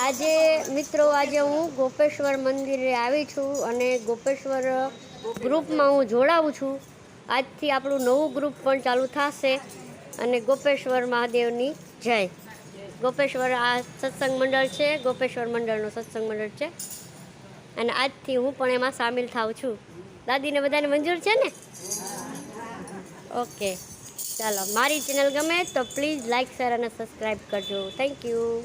આજે, મિત્રો, આજે હું ગોપેશ્વર મંદિરે આવી છું અને ગોપેશ્વર ગ્રુપમાં હું જોડાવું છું. આજથી આપણું નવું ગ્રુપ પણ ચાલુ થશે અને ગોપેશ્વર મહાદેવની જય. ગોપેશ્વર આ સત્સંગ મંડળ છે, ગોપેશ્વર મંડળનું સત્સંગ મંડળ છે. અને આજથી હું પણ એમાં સામેલ થાઉં છું. દાદીને બધાને મંજૂર છે ને? ઓકે. ચાલો, મારી ચેનલ ગમે તો પ્લીઝ લાઇક શેર અને સબસ્ક્રાઈબ કરજો. Thank you.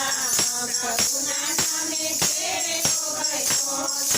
Oh, my God.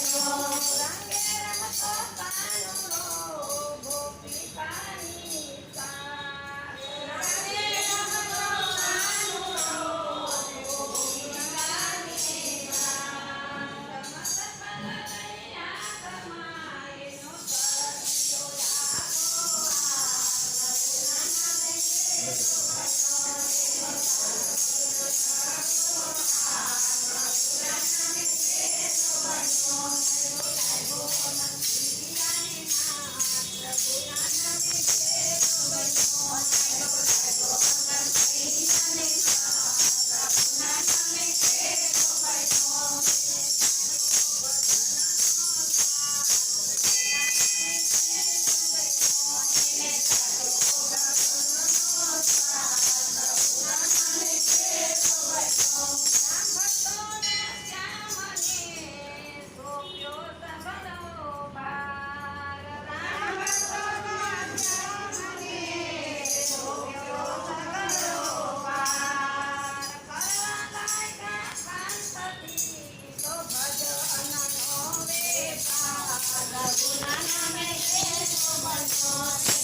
Thank you. Bye.